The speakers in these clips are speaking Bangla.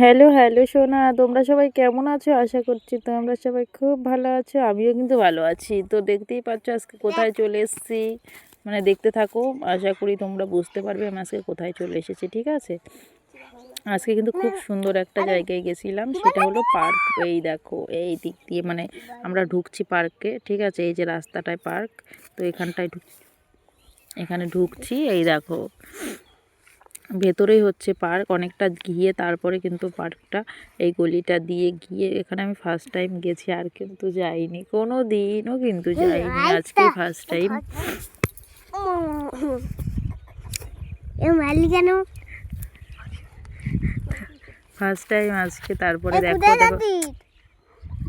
হ্যালো হ্যালো, সোনা, তোমরা সবাই কেমন আছো? আশা করছি তোমরা সবাই খুব ভালো আছো, আমিও কিন্তু ভালো আছি। তো দেখতেই পাচ্ছ আজকে কোথায় চলে এসেছি। মানে দেখতে থাকো, আশা করি তোমরা বুঝতে পারবে আমি আজকে কোথায় চলে এসেছি, ঠিক আছে? আজকে কিন্তু খুব সুন্দর একটা জায়গায় গেছিলাম, সেটা হলো পার্ক। এই দেখো, এই দিক দিয়ে মানে আমরা ঢুকছি পার্কে, ঠিক আছে? এই যে রাস্তাটায় পার্ক, তো এখানটায় ঢুক, এখানে ঢুকছি, এই দেখো। ভেতরেই হচ্ছে পার্ক অনেকটা গিয়ে তারপরে কিন্তু পার্কটা এই গলিটা দিয়ে গিয়ে এখানে আমি ফার্স্ট টাইম গেছি আর কিন্তু যাইনি কোনো দিনও কিন্তু যাইনি আজকে ফার্স্ট টাইম কেন? ফার্স্ট টাইম আজকে তারপরে দেখো দেখো।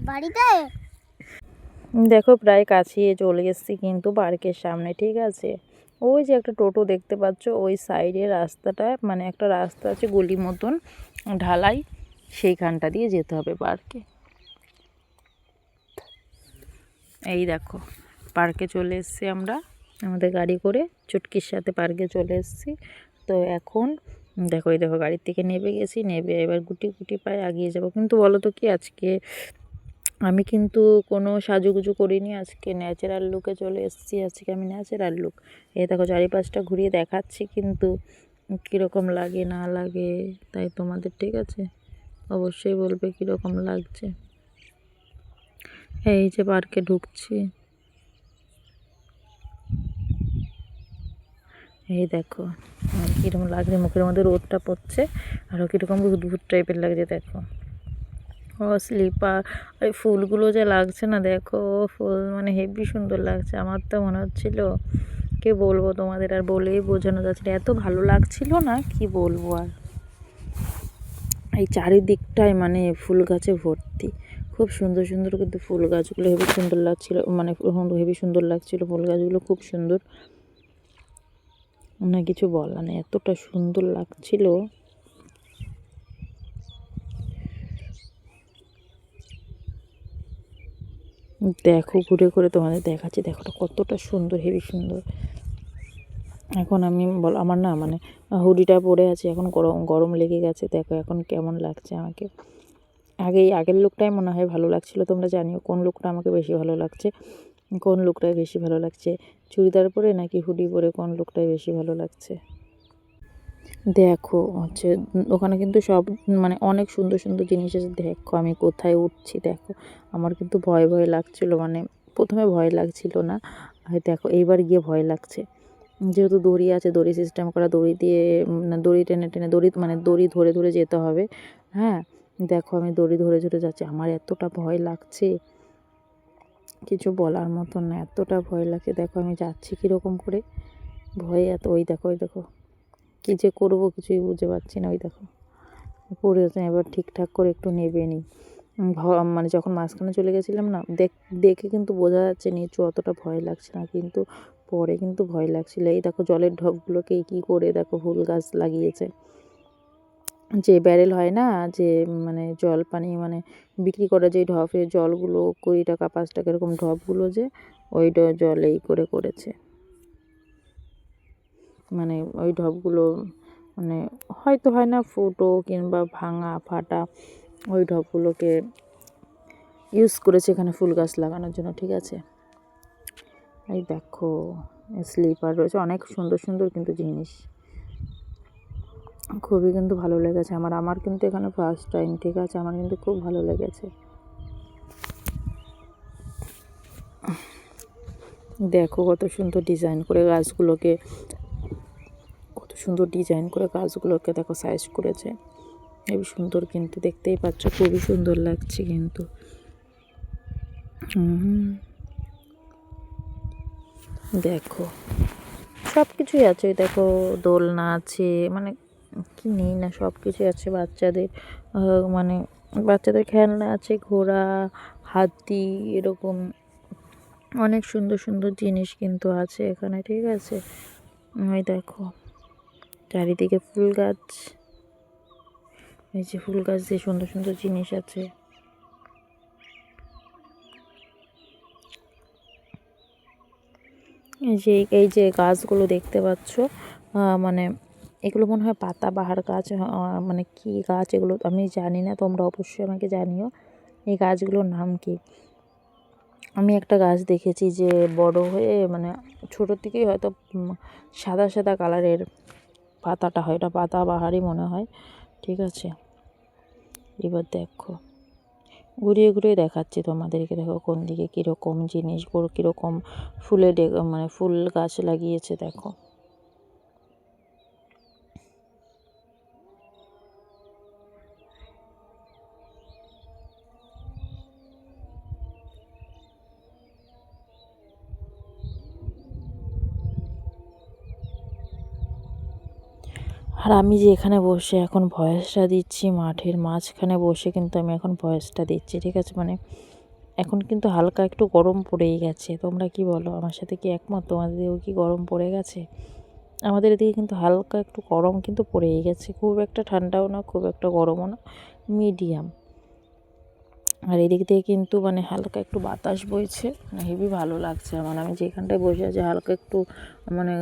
বাড়িতে? দেখো প্রায় কাছে চলে এসেছি কিন্তু পার্কের সামনে ঠিক আছে? ওই যে একটা টোটো দেখতে পাচ্ছ, ওই সাইডে রাস্তাটা মানে একটা রাস্তা আছে গলি মতন, ঢালাই, সেইখানটা দিয়ে যেতে হবে পার্কে এই দেখো পার্কে চলে এসেছি আমরা। আমাদের গাড়ি করে চুটকির সাথে পার্কে চলে এসেছি। তো এখন, দেখো, এই দেখো, গাড়ির থেকে নেবে গেছি নেবে এবার গুটি গুটি পায়ে আগিয়ে যাব। কিন্তু বলো তো কি, আজকে আমি কিন্তু কোনো সাজুগুজু করিনি। আজকে ন্যাচারাল লুকে চলে এসেছি। আজকে আমি ন্যাচারাল লুক এই দেখো চারিপাশটা ঘুরিয়ে দেখাচ্ছি কিন্তু কীরকম লাগে, না লাগে, তাই তোমাদের ঠিক আছে? অবশ্যই বলবে কীরকম লাগছে। এই যে পার্কে ঢুকছি। এই দেখো কীরকম লাগছে, মুখের মধ্যে রোদটা পড়ছে আরও কীরকম উদ্ভুত টাইপের লাগছে, দেখো। স্লিপার আর ফুলগুলো যে লাগছে না, দেখো ফুল মানে হেভি সুন্দর লাগছে, আমার তো মনে হচ্ছিল কে বলব তোমাদের? আর বলেই বোঝানো যাচ্ছে এত ভালো লাগছিল না, কি বলব আর? এই চারিদিকটায় মানে ফুল গাছে ভর্তি, খুব সুন্দর সুন্দর কিন্তু ফুল গাছগুলো হেবি সুন্দর লাগছিল মানে হেবি সুন্দর লাগছিল ফুল গাছগুলো, খুব সুন্দর। না, কিছু বলার নেই, এতটা সুন্দর লাগছিল। দেখো, ঘুরে ঘুরে তোমাদের দেখাচ্ছি। দেখোটা কতটা সুন্দর, হেভি সুন্দর। এখন আমি বল, আমার না মানে হুডিটা পরে আছে, এখন গরম গরম লেগে গেছে। দেখো এখন কেমন লাগছে আমাকে। আগে আগের লুকটাই মনে হয় ভালো লাগছিল, তোমরা জানিও কোন লুকটা আমাকে বেশি ভালো লাগছে, কোন লুকটাই বেশি ভালো লাগছে। চুড়িদার পরে নাকি হুডি পরে কোন লুকটাই বেশি ভালো লাগছে? দেখো, হচ্ছে ওখানে কিন্তু সব মানে অনেক সুন্দর সুন্দর জিনিস আছে। দেখো আমি কোথায় উঠছি, দেখো। আমার কিন্তু ভয় ভয় লাগছিল মানে প্রথমে ভয় লাগছিল না। দেখো, এইবার গিয়ে ভয় লাগছে। যেহেতু দড়ি আছে, দড়ি সিস্টেম করা, দড়ি দিয়ে দড়ি টেনে টেনে, দড়ি মানে দড়ি ধরে ধরে যেতে হবে। হ্যাঁ দেখো আমি দড়ি ধরে ধরে যাচ্ছি। আমার এতটা ভয় লাগছে। কিছু বলার মতন না, এতটা ভয় লাগছে। দেখো আমি যাচ্ছি কীরকম করে। ভয়ে এত, ওই দেখো ওই দেখো। কী যে করব কিছুই বুঝতে পারছি না, ওই দেখো। পড়ে এবার ঠিকঠাক করে একটু নেবে নি। মানে যখন মাঝখানে চলে গেছিলাম না, দেখ কিন্তু বোঝা যাচ্ছে নিচু অতটা ভয় লাগছে না, কিন্তু পরে কিন্তু ভয় লাগছিল। এই দেখো জলের ঢপগুলোকে কী করে দেখো ফুল গাছ লাগিয়েছে। যে ব্যারেল হয় না, যে মানে জল পানি মানে বিক্রি করা যে ঢপের জলগুলো কুড়ি টাকা, পাঁচ টাকা এরকম ঢপগুলো যে ওই জল এই করে করেছে। মানে ওই ঢপগুলো মানে হয়তো হয় না ফুটো কিংবা ভাঙা, ফাটা, ওই ঢপগুলোকে ইউজ করেছে এখানে ফুল গাছ লাগানোর জন্য, ঠিক আছে? এই দেখো স্লিপার রয়েছে, অনেক সুন্দর সুন্দর কিন্তু জিনিস। খুবই কিন্তু ভালো লেগেছে আমার আমার কিন্তু এখানে ফার্স্ট টাইম ঠিক আছে? আমার কিন্তু খুব ভালো লেগেছে। দেখো কত সুন্দর ডিজাইন করে গাছগুলোকে সুন্দর ডিজাইন করে গাছগুলোকে দেখো সাইজ করেছে। হেবি সুন্দর কিন্তু দেখতেই পাচ্ছ, খুবই সুন্দর লাগছে কিন্তু। দেখো সব কিছুই আছে, দেখো দোলনা আছে মানে কি নেই না সব কিছুই আছে বাচ্চাদের। মানে বাচ্চাদের খেলনা আছে, ঘোড়া, হাতি, এরকম অনেক সুন্দর সুন্দর জিনিস কিন্তু আছে এখানে, ঠিক আছে? ওই দেখো। চারিদিকে ফুল গাছ। এই যে ফুল গাছ দিয়ে সুন্দর সুন্দর জিনিস আছে। যে, এই যে গাছগুলো দেখতে পাচ্ছ মানে এগুলো মনে হয় পাতাবাহার গাছ মানে কি গাছ এগুলো আমি জানি না, তোমরা অবশ্যই আমাকে জানিও। এই গাছগুলোর নাম কি? আমি একটা গাছ দেখেছি যে বড় হয়ে মানে ছোটোর থেকেই হয়তো সাদা সাদা কালারের পাতাটা হয়, এটা পাতা বাহারি মনে হয়, ঠিক আছে? এবার দেখো। ঘুরিয়ে ঘুরিয়ে দেখাচ্ছি তোমাদেরকে, দেখো কোন দিকে কীরকম জিনিসগুলো, কীরকম ফুলে মানে ফুল গাছ লাগিয়েছে, দেখো। আর আমি যে এখানে বসে এখন ভয়েসটা দিচ্ছি মাঠের মাঝখানে বসে কিন্তু আমি এখন ভয়েসটা দিচ্ছি, ঠিক আছে? মানে এখন কিন্তু হালকা একটু গরম পড়েই গেছে। তোমরা কি বলো? আমার সাথে কি একমত? তোমাদের দিকেও কি গরম পড়ে গেছে? আমাদের এদিকে কিন্তু হালকা একটু গরম কিন্তু পড়েই গেছে। খুব একটা ঠান্ডাও না, খুব একটা গরমও না মিডিয়াম আর এদিক থেকে কিন্তু মানে হালকা একটু বাতাস বইছে। মানে হেবি ভালো লাগছে আমার। আমি যেখানটায় বসে আছি হালকা একটু মানে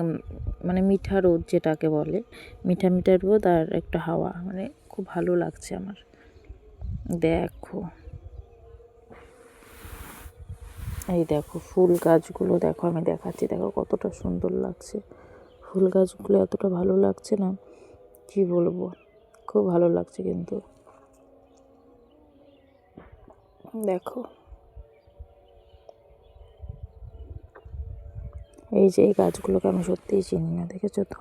মানে মিঠা রোদ যেটাকে বলে, মিঠা মিঠা রোদ আর একটা হাওয়া। মানে খুব ভালো লাগছে আমার। দেখো। এই দেখো ফুল গাছগুলো, দেখো আমি দেখাচ্ছি। দেখো কতটা সুন্দর লাগছে। ফুল গাছগুলো এতটা ভালো লাগছে না? কি বলব? খুব ভালো লাগছে কিন্তু। দেখো। এই যে এই গাছগুলোকে আমি সত্যিই চিনি না, দেখেছ তো?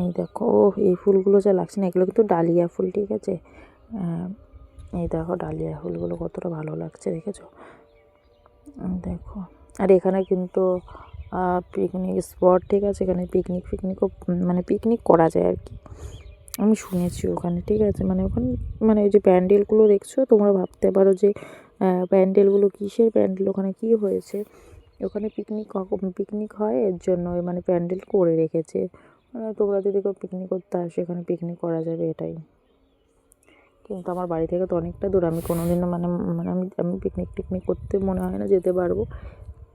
এই দেখো, ও, এই ফুলগুলো যা লাগছে না, এগুলো কিন্তু ডালিয়া ফুল, ঠিক আছে? এই দেখো ডালিয়া ফুলগুলো কতটা ভালো লাগছে, দেখেছ? দেখো। আর এখানে কিন্তু পিকনিক স্পট ঠিক আছে? এখানে পিকনিক ফিকনিকও মানে পিকনিক করা যায় আর কি। আমি শুনেছি ওখানে, ঠিক আছে? মানে ওখানে মানে ওই যে প্যান্ডেলগুলো দেখছ, তোমরা ভাবতে পারো যে প্যান্ডেলগুলো কিসের প্যান্ডেল, ওখানে কি হয়েছে? ওখানে পিকনিক পিকনিক হয়, এর জন্য মানে প্যান্ডেল করে রেখেছে। মানে তোমরা যদি কেউ পিকনিক করতে আসো, এখানে পিকনিক করা যাবে এটাই। কিন্তু আমার বাড়ি থেকে তো অনেকটা দূর, আমি কোনো দিনও মানে মানে আমি আমি পিকনিক টিকনিক করতে মনে হয় না যেতে পারব।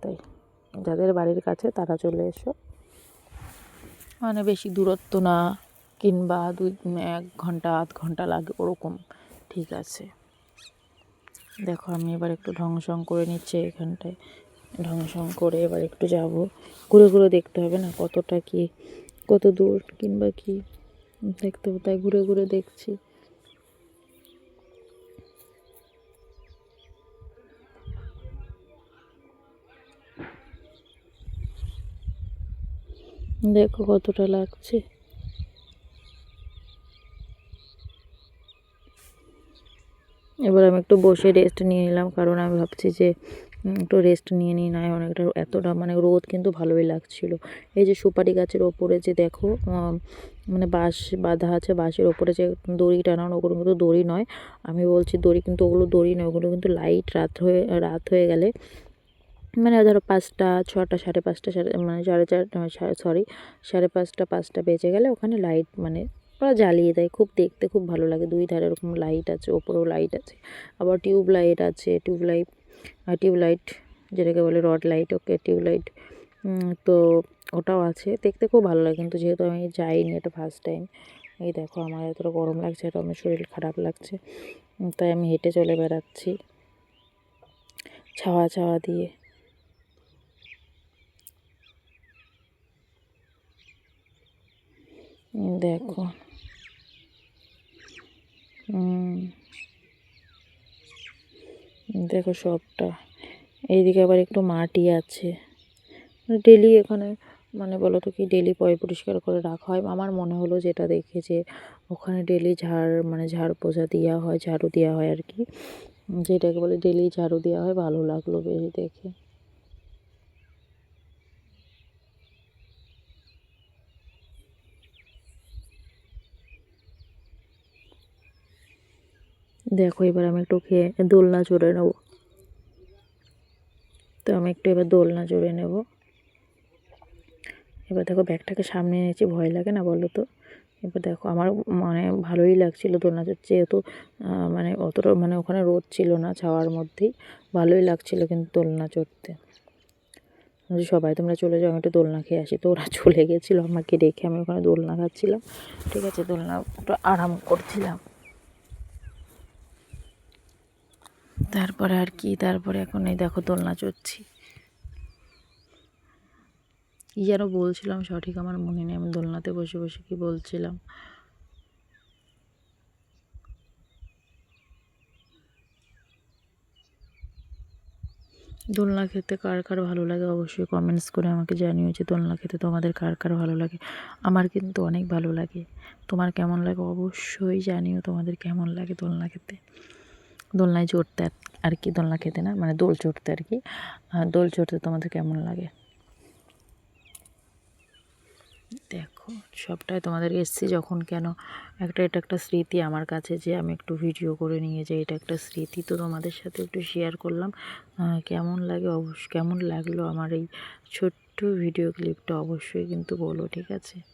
তাই, যাদের বাড়ির কাছে তারা চলে এসো। মানে বেশি দূরত্ব না। কিংবা দুই এক ঘণ্টা, আধ ঘণ্টা লাগে ওরকম। ঠিক আছে। দেখো, আমি এবার একটু ঢংসং করে নিচ্ছি এখানটায়। ঢংসং করে এবার একটু যাব। ঘুরে ঘুরে দেখতে হবে না কতটা কি, কত দূর কিংবা কি। দেখতে হবে, তাই ঘুরে ঘুরে দেখছি। দেখো কতটা লাগছে। এবার আমি একটু বসে রেস্ট নিয়ে নিলাম, কারণ আমি ভাবছি যে একটু রেস্ট নিয়ে নিই না অনেকটা এতটা মানে রোদ কিন্তু ভালোই লাগছিল। এই যে সুপারি গাছের ওপরে যে দেখো মানে বাঁশ বাঁধা আছে, বাঁশের ওপরে যে দড়ি টানানো, ওগুলো কিন্তু দড়ি নয়। আমি বলছি দড়ি কিন্তু ওগুলো দড়ি নয়, ওগুলো কিন্তু লাইট রাত হয়ে রাত হয়ে গেলে মানে ধরো পাঁচটা, ছটা, সাড়ে পাঁচটা, সাড়ে মানে সাড়ে চার, সরি, সাড়ে পাঁচটা পাঁচটা বেজে গেলে ওখানে লাইট মানে ওরা জ্বালিয়ে দেয়, খুব দেখতে খুব ভালো লাগে। দুই ধারে এরকম লাইট আছে, ওপরেও লাইট আছে, আবার টিউব লাইট আছে টিউব লাইট টিউব লাইট যেটাকে বলে rod light okay tube light তো ওটাও আছে। দেখতে খুব ভালো লাগে, কিন্তু যেহেতু আমি যাইনি এটা ফার্স্ট টাইম এই দেখো আমার এতটা গরম লাগছে, এটা আমার শরীর খারাপ লাগছে তাই আমি হেঁটে চলে বেড়াচ্ছি। ছাওয়া ছাওয়া দিয়ে। দেখো। দেখো সবটা। এইদিকে আবার একটু মাটি আছে। ডেলি এখানে মানে বলো তো কি, ডেলি পয় পরিষ্কার করে রাখা হয়। আমার মনে হলো যেটা দেখে যে ওখানে ডেলি ঝাড় মানে ঝাড় পোছা দেওয়া হয়, ঝাড়ু দেওয়া হয় আর কি। যেটাকে বলে ডেলি ঝাড়ু দেওয়া হয়, ভালো লাগল বেশ দেখে। দেখো, এবার আমি একটু খেয়ে দোলনা চড়ে নেব। তো আমি একটু এবার দোলনা চড়ে নেব। এবার দেখো, ব্যাগটাকে সামনে এনেছি, ভয় লাগে না বলো তো? এবার দেখো, আমার মানে ভালোই লাগছিল দোলনা চড়তে, যেহেতু মানে অতটা মানে ওখানে রোদ ছিল না ছাওয়ার মধ্যেই, ভালোই লাগছিল কিন্তু দোলনা চড়তে। সবাই তোমরা চলে যাও, আমি একটু দোলনা খেয়ে আসি। তো ওরা চলে গেছিল আমাকে রেখে, আমি ওখানে দোলনা খাচ্ছিলাম। ঠিক আছে দোলনা একটু আরাম করছিলাম। তারপরে আর কি, তারপরে এখন এই দেখো দোলনা চড়ছি। কী যেন বলছিলাম সঠিক আমার মনে নেই, আমি দোলনাতে বসে বসে কি বলছিলাম। দোলনা খেতে কার কার ভালো লাগে অবশ্যই কমেন্টস করে আমাকে জানিও যে দোলনা খেতে তোমাদের কার কার ভালো লাগে। আমার কিন্তু অনেক ভালো লাগে। তোমার কেমন লাগে অবশ্যই জানিও তোমাদের কেমন লাগে দোলনা খেতে। দোলনায় চড়তে আর- কি, দোলনা খেতে না? মানে দোল চড়তে আর কি। দোল চড়তে তোমাদের কেমন লাগে? দেখো, সবটাই তোমাদের এসছি যখন কেন? একটা, এটা একটা স্মৃতি আমার কাছে যে আমি একটু ভিডিও করে নিয়ে যাই। এটা একটা স্মৃতি তো তোমাদের সাথে একটু শেয়ার করলাম। কেমন লাগে? অবশ্য, কেমন লাগল আমার এই ছোট্ট ভিডিও ক্লিপটা অবশ্যই কিন্তু বলো, ঠিক আছে?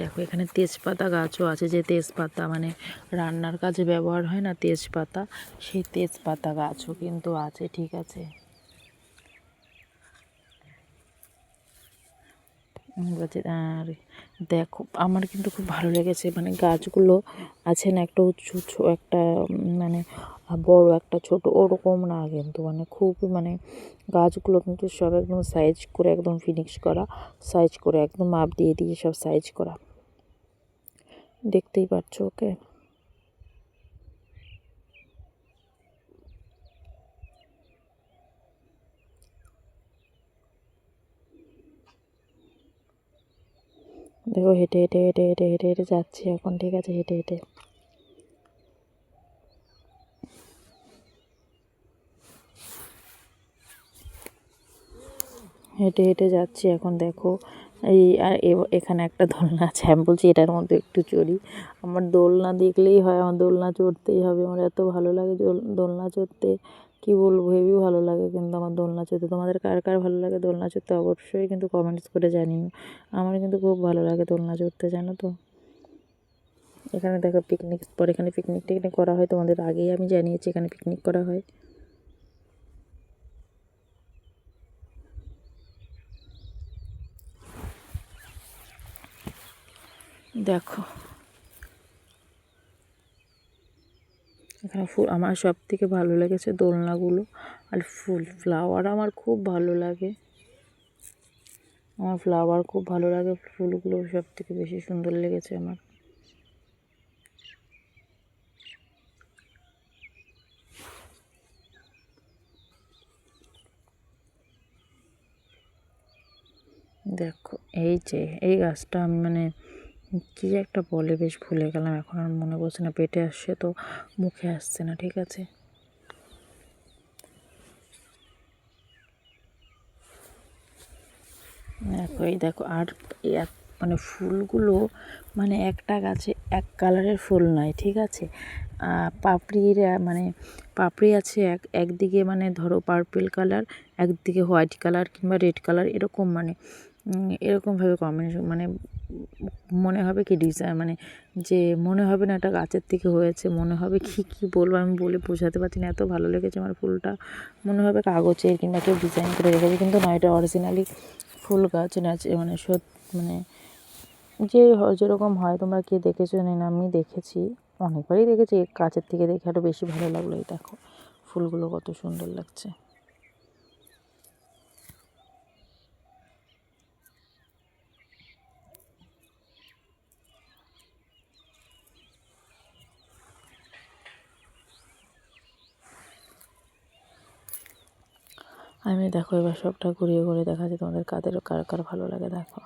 দেখো, এখানে তেজপাতা গাছও আছে যে তেজপাতা মানে রান্নার কাজে ব্যবহার হয় না তেজপাতা, সেই তেজপাতা গাছও কিন্তু আছে, ঠিক আছে। আর দেখো, আমার কিন্তু খুব ভালো লেগেছে মানে গাছগুলো আছে না, একটা উঁচু একটা মানে বড় একটা, ছোট, ওরকম না কিন্তু। মানে খুব মানে গাছগুলো কিন্তু সব একদম সাইজ করে একদম ফিনিক্স করা সাইজ করে একদম মাপ দিয়ে দিয়ে সব সাইজ করা। দেখতেই পাচ্ছ ওকে দেখো হেঁটে হেঁটে হেঁটে হেঁটে হেঁটে হেঁটে যাচ্ছি এখন, ঠিক আছে? হেঁটে হেঁটে। হেঁটে হেঁটে যাচ্ছি এখন দেখো। এই আর এখানে একটা দোলনা আছে, আমি বলছি এটার মধ্যে একটু চড়ি। আমার দোলনা দেখলেই হয়, আমার দোলনা চড়তেই হবে। আমার এত ভালো লাগে দোল- দোলনা চড়তে। কি বলব, হেবি ভালো লাগে কিন্তু আমার দোলনা চড়তে। তোমাদের কার কার ভালো লাগে দোলনা চড়তে? অবশ্যই কিন্তু কমেন্টস করে জানিও। আমার কিন্তু খুব ভালো লাগে দোলনা চড়তে, জানো তো? এখানে দেখো পিকনিক স্পট এখানে পিকনিক টিকনিক করা হয়। তোমাদের আগেই আমি জানিয়েছি এখানে পিকনিক করা হয়। দেখো। এখানে ফুল, আমার সব থেকে ভালো লেগেছে দোলনাগুলো আর ফুল। ফ্লাওয়ার আমার খুব ভালো লাগে। আমার ফ্লাওয়ার খুব ভালো লাগে, ফুলগুলো সব থেকে বেশি সুন্দর লেগেছে আমার। দেখো, এই যে, এই গাছটা আমি মানে কী যে একটা বলে, বেশ ভুলে গেলাম, এখন আর মনে পড়ছে না, পেটে আসছে তো, মুখে আসছে না, ঠিক আছে? দেখো, এই দেখো, আর এক- মানে ফুলগুলো মানে একটা গাছে এক কালারের ফুল নয়, ঠিক আছে? পাপড়ির মানে পাপড়ি আছে এক, একদিকে মানে ধরো পার্পেল কালার একদিকে হোয়াইট কালার কিংবা রেড কালার এরকম মানে এরকমভাবে কম্বিনেশন মানে মনে হবে কি ডিজাইন মানে যে মনে হবে না এটা গাছের থেকে হয়েছে, মনে হবে কি কি বলব আমি বলে বোঝাতে পারছি না, এত ভালো লেগেছে আমার ফুলটা। মনে হবে কাগজের কিংবা কেউ ডিজাইন করে রেখেছে, কিন্তু না, এটা অরিজিনালি ফুল গাছ নাচে মানে সত মানে যে যেরকম হয়, তোমরা কে দেখেছ না আমি দেখেছি, অনেকবারই দেখেছি কাছের থেকে দেখে আরও বেশি ভালো লাগল, এই দেখো, ফুলগুলো কত সুন্দর লাগছে। আমি দেখো এবার সবটা ঘুরিয়ে ঘুরিয়ে দেখাচ্ছি তোমাদের কাদের কার কার ভালো লাগে দেখো।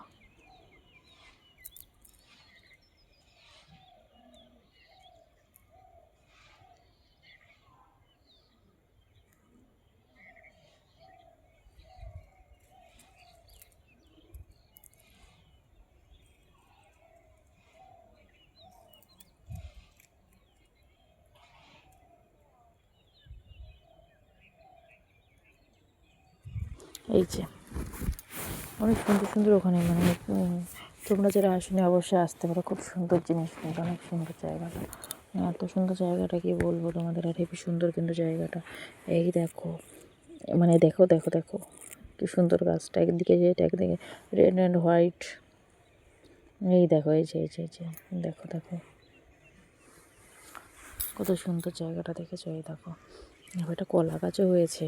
এই যে। অনেক সুন্দর সুন্দর ওখানে মানে তোমরা যারা আসনি অবশ্যই আসতে পারো। খুব সুন্দর জিনিস কিন্তু, অনেক সুন্দর জায়গাটা। মানে এত সুন্দর জায়গাটা কি বলব তোমাদের? আর হেবি সুন্দর কিন্তু জায়গাটা। এই দেখো মানে দেখো দেখো দেখো। কি সুন্দর গাছটা। একদিকে যেটা একদিকে রেড অ্যান্ড হোয়াইট এই দেখো, এই যে এই যে এই যে। দেখো দেখো। কত সুন্দর জায়গাটা দেখেছ? এই দেখো। একটা কলা গাছও হয়েছে।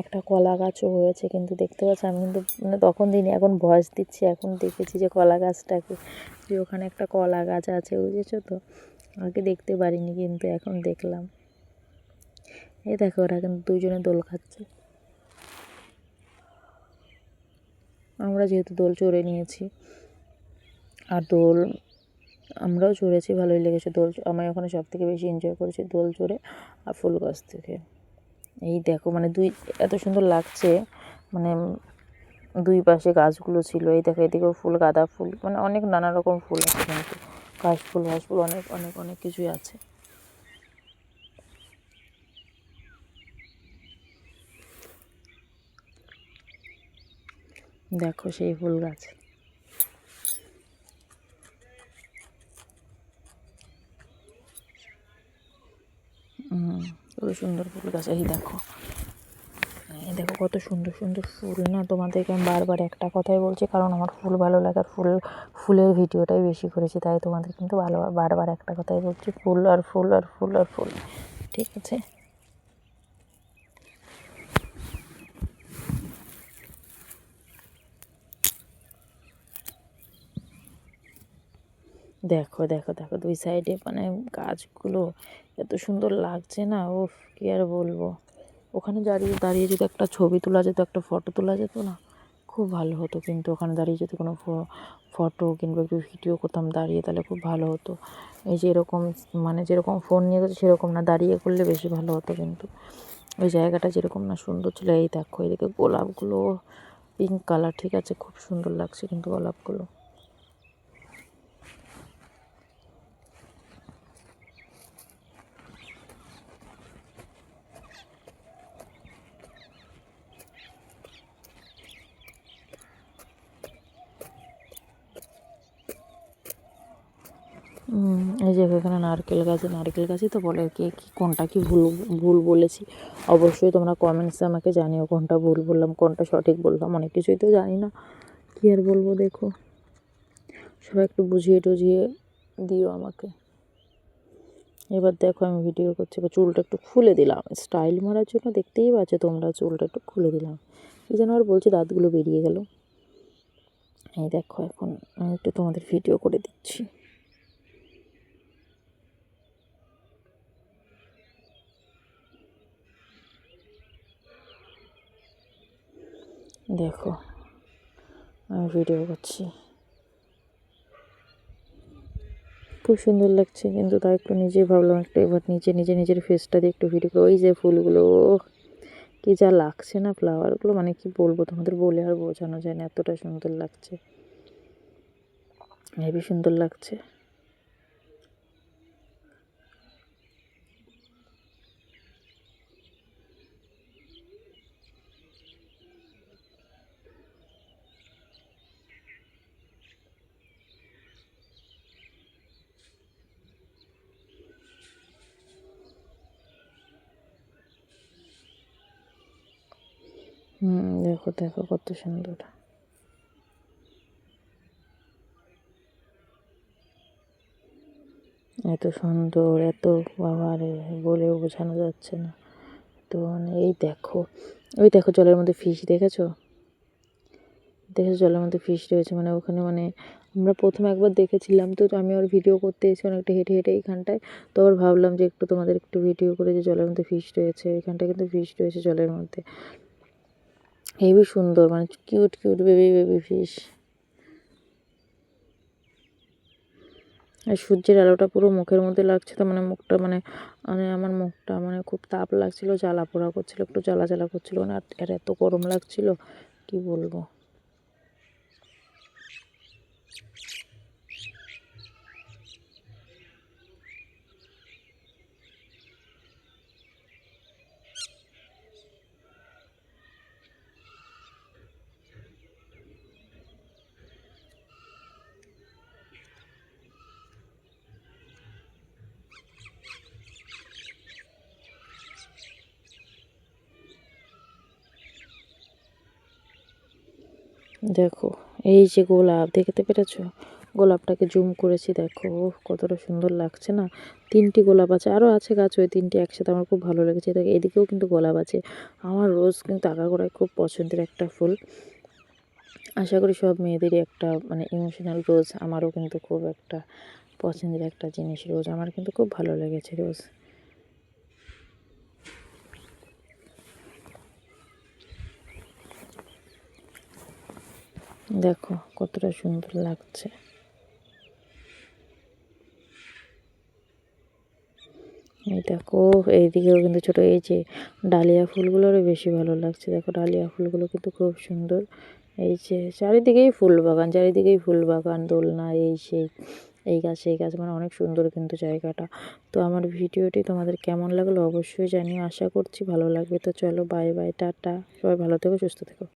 একটা কলা গাছও হয়েছে কিন্তু দেখতে পাচ্ছি, আমি কিন্তু মানে তখন দিনে এখন ভয়েস দিচ্ছি, এখন দেখেছি যে কলা গাছটাকে, যে ওখানে একটা কলা গাছ আছে, বুঝেছ তো? আগে দেখতে পারিনি কিন্তু এখন দেখলাম। এই দেখো, ওরা কিন্তু দুজনে দোল খাচ্ছে। আমরা যেহেতু দোল চড়ে নিয়েছি, আর দোল আমরাও চড়েছি, ভালোই লেগেছে দোল আমি ওখানে সব থেকে বেশি এনজয় করেছি দোল চড়ে আর ফুল গাছ থেকে। এই দেখো মানে দুই, এত সুন্দর লাগছে মানে দুই পাশে গাছগুলো ছিল, এই দেখো, এদিকেও ফুল, গাঁদা ফুল মানে অনেক নানা রকম ফুল আছে কিন্তু কাশ ফুল ঘাস ফুল অনেক অনেক অনেক কিছুই আছে। দেখো সেই ফুল গাছ। কত সুন্দর ফুল গাছ। এই দেখো। এই দেখো কত সুন্দর সুন্দর ফুল। না, তোমাদেরকে আমি বারবার একটা কথাই বলছি, কারণ আমার ফুল ভালো লাগার ফুল, ফুলের ভিডিওটাই বেশি করেছি, তাই তোমাদের কিন্তু ভালো, বারবার একটা কথাই বলছি, ফুল আর ফুল আর ফুল আর ফুল। ঠিক আছে? দেখো দেখো দেখো, দুই সাইডে মানে গাছগুলো এত সুন্দর লাগছে না? ও কি আর বলব? ওখানে দাঁড়িয়ে দাঁড়িয়ে যদি একটা ছবি তোলা যেত, একটা ফটো তোলা যেত না? খুব ভালো হতো কিন্তু ওখানে দাঁড়িয়ে যদি কোনো ফটো কিংবা একটু ভিডিও করতাম দাঁড়িয়ে তাহলে খুব ভালো হতো। এই যে এরকম মানে যেরকম ফোন নিয়ে গেছে সেরকম না, দাঁড়িয়ে করলে বেশি ভালো হতো কিন্তু। ওই জায়গাটা যেরকম না সুন্দর ছিল, এই দেখো, এদিকে গোলাপগুলো পিঙ্ক কালার ঠিক আছে, খুব সুন্দর লাগছে কিন্তু গোলাপগুলো হুম, এই যে এখানে নারকেল গাছে, নারকেল গাছই তো বলে কে কি কোনটা কি ভুল ভুল বলেছি। অবশ্যই তোমরা কমেন্টসে আমাকে জানিও কোনটা ভুল বললাম, কোনটা সঠিক বললাম। অনেক কিছুই তো জানি না। কী আর বলব দেখো। সবাই একটু বুঝিয়ে টুঝিয়ে দিও আমাকে। এবার দেখো আমি ভিডিও করছি, এবার চুলটা একটু খুলে দিলাম। স্টাইল মারার জন্য দেখতেই পাচ্ছ তোমরা চুলটা একটু খুলে দিলাম। কী যেন আর বলছি, দাঁতগুলো বেরিয়ে গেল। এই দেখো এখন আমি একটু তোমাদের ভিডিও করে দিচ্ছি। দেখো, আমি ভিডিও করছি। খুব সুন্দর লাগছে, কিন্তু তাই একটু নিজেই ভাবলাম একটু এবার নিচে নিজে, নিজের ফেসটা দিয়ে একটু ভিডিও ওই যে ফুলগুলো কি যা লাগছে না ফ্লাওয়ারগুলো মানে কি বলব তোমাদের, বলে আর বোঝানো যায় না, এতটা সুন্দর লাগছে। হেবি সুন্দর লাগছে। হুম, দেখো দেখো কত সুন্দর। এত সুন্দর, এত বাবারে বলেও বোঝানো যাচ্ছে না। তো মানে এই দেখো, ওই দেখো জলের মধ্যে ফিশ দেখেছ? দেখেছ জলের মধ্যে ফিশ রয়েছে? মানে ওখানে মানে আমরা প্রথমে একবার দেখেছিলাম তো আমি ওর ভিডিও করতে এসে অনেকটা হেঁটে হেঁটে এইখানটায়, তো ভাবলাম যে একটু তোমাদের একটু ভিডিও করে যে জলের মধ্যে ফিশ রয়েছে। এখানটায় কিন্তু ফিশ রয়েছে জলের মধ্যে। হেবি সুন্দর মানে cute cute baby baby fish আর সূর্যের আলোটা পুরো মুখের মধ্যে লাগছে তো মানে মুখটা মানে মানে আমার মুখটা মানে খুব তাপ লাগছিল, জ্বালা পোড়া করছিল, একটু জ্বালা জ্বালা করছিল মানে আর এত গরম লাগছিল, কি বলব? দেখো, এই যে গোলাপ, দেখতে পেরেছ? গোলাপটাকে জুম করেছি, দেখো কতটা সুন্দর লাগছে না? তিনটি গোলাপ আছে আরও আছে গাছ, ওই তিনটি একসাথে আমার খুব ভালো লেগেছে। দেখো এদিকেও কিন্তু গোলাপ আছে। আমার রোজ কিন্তু আগাগোড়ায় খুব পছন্দের একটা ফুল। আশা করি সব মেয়েদেরই একটা মানে ইমোশনাল রোজ আমারও কিন্তু খুব একটা পছন্দের একটা জিনিস রোজ আমার কিন্তু খুব ভালো লেগেছে রোজ দেখো কতটা সুন্দর লাগছে। এই দেখো, এইদিকেও কিন্তু ছোট, এই যে ডালিয়া ফুলগুলোরও বেশি ভালো লাগছে। দেখো ডালিয়া ফুলগুলো কিন্তু খুব সুন্দর। এই যে চারিদিকেই ফুল বাগান, চারিদিকেই ফুল বাগান, দোলনা, এই সেই, এই গাছ, সেই গাছ মানে অনেক সুন্দর কিন্তু জায়গাটা। তো আমার ভিডিওটি তোমাদের কেমন লাগল অবশ্যই জানিও। আশা করছি ভালো লাগবে। তো চলো বাই বাই টাটা। সবাই ভালো থেকো, সুস্থ থেকো।